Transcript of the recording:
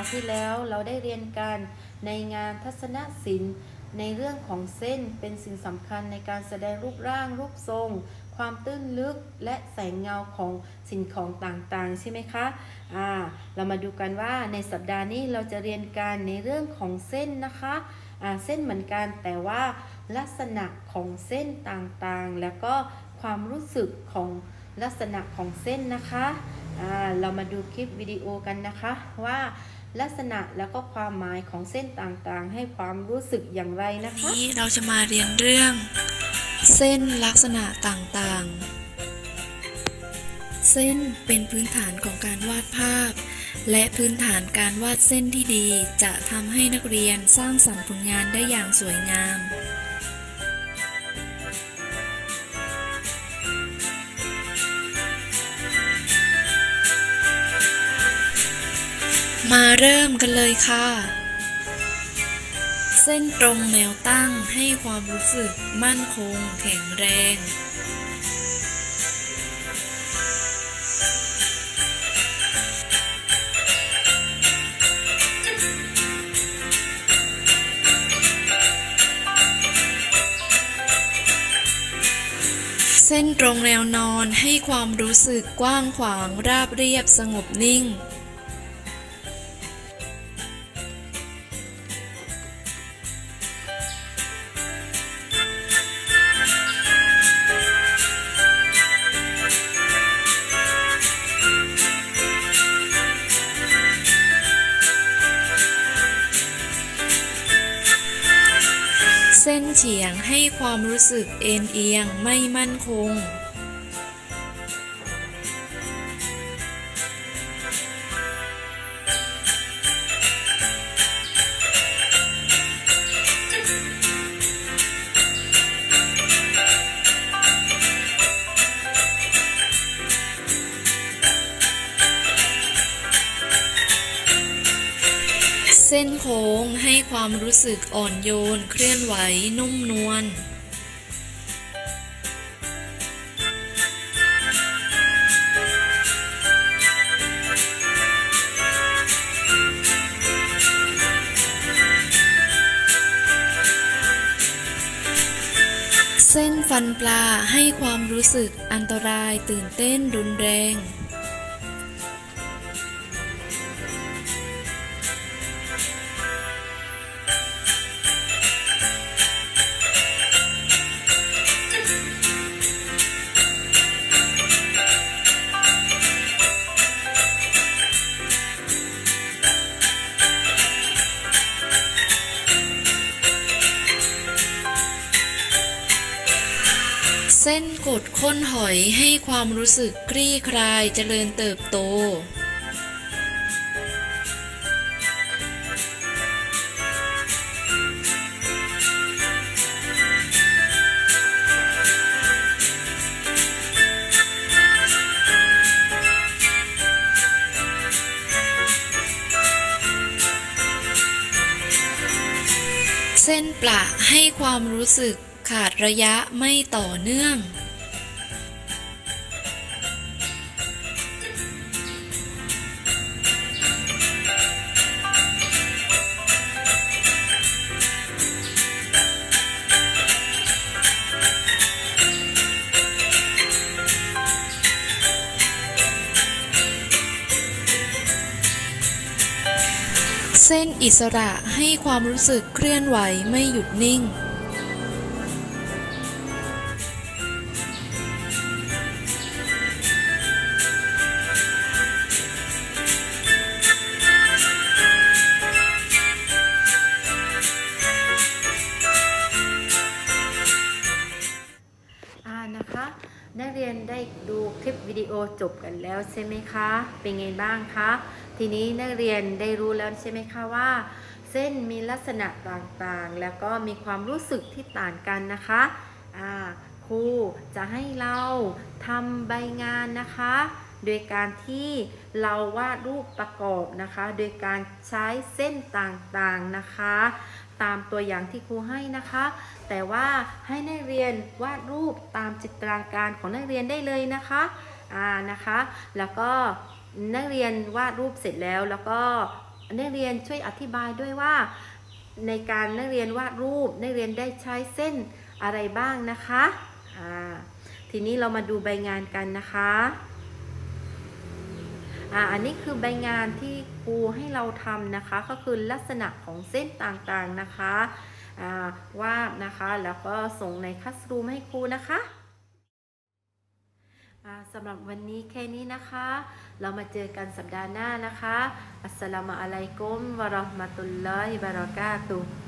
ห์ที่แล้วเราได้เรียนกันในงานทัศนศิลป์ ในเรื่องของเส้นเป็นสิ่งสำคัญในการแสดงรูปร่างรูปทรง ความตื้นลึกและแสงเงาของสิ่งของต่างๆ ใช่ไหมคะอ่าเรามาดูกันว่าในสัปดาห์นี้เราจะเรียนกันในเรื่องของเส้นนะคะอ่าเส้นเหมือนกันแต่ว่าลักษณะของเส้นต่างๆ แล้วก็ความรู้สึกของลักษณะของเส้นนะคะอ่าเรามาดูคลิปวิดีโอกันนะคะว่า ลักษณะแล้วก็ความหมายของเส้นต่างๆ ให้ความรู้สึกอย่างไรนะคะ นี้เราจะมาเรียนเรื่อง เส้นลักษณะต่างๆ เส้นเป็นพื้นฐานของการวาดภาพ และพื้นฐานการวาดเส้นที่ดีจะทำให้นักเรียนสร้างสรรค์ผลงานได้อย่างสวยงาม มาเริ่มกันเลยค่ะ เส้นตรงแนวตั้งให้ความรู้สึกมั่นคงแข็งแรง เส้นตรงแนวนอนให้ความรู้สึกกว้างขวางราบเรียบสงบนิ่ง เส้นเฉียงให้ความรู้สึกเอ็นเอียงไม่มั่นคง เส้นโค้งให้ความรู้สึกอ่อนโยน เคลื่อนไหวนุ่มนวลเส้นฟันปลาให้ความรู้สึกอันตรายตื่นเต้นรุนแรง ส้นกดค้นหอยให้ความรู้สึกคลี่คลายเจริญเติบโต เส้นปละให้ความรู้สึก ขาดระยะไม่ต่อเนื่อง เส้นอิสระให้ความรู้สึกเคลื่อนไหวไม่หยุดนิ่ง นได้ดูคลิปวิดีโอจบกันแล้วใช่ไหมคะ เป็นไงบ้างคะ ทีนี้นักเรียนได้รู้แล้วใช่ไหมคะว่า เส้นมีลักษณะต่างๆ แล้วก็มีความรู้สึกที่ต่างกันนะคะอ่าครูจะให้เราทำใบงานนะคะ โดยการที่เราวาดรูปประกอบนะคะ โดยการใช้เส้นต่างๆนะคะ ตามตัวอย่างที่ครูให้นะคะ แต่ว่าให้นักเรียนวาดรูปตามจิตนาการของนักเรียนได้เลยนะคะอ่านะคะ แล้วก็นักเรียนวาดรูปเสร็จแล้ว แล้วก็นักเรียนช่วยอธิบายด้วยว่า ในการนักเรียนวาดรูปนักเรียนได้ใช้เส้นอะไรบ้างนะคะอ่าทีนี้เรามาดูใบงานกันนะคะ อ่าอันนี้คือใบงานที่ครูให้เราทำนะคะ ก็คือลักษณะของเส้นต่างๆนะคะอ่าวาดนะคะแล้วก็ส่งในคัสรูมให้ครูนะคะอ่าสำหรับวันนี้แค่นี้นะคะ เรามาเจอกันสัปดาห์หน้านะคะ อัสสลามุอะลัยกุมวะเราะห์มะตุลลอฮิวะบะเราะกาตุฮ์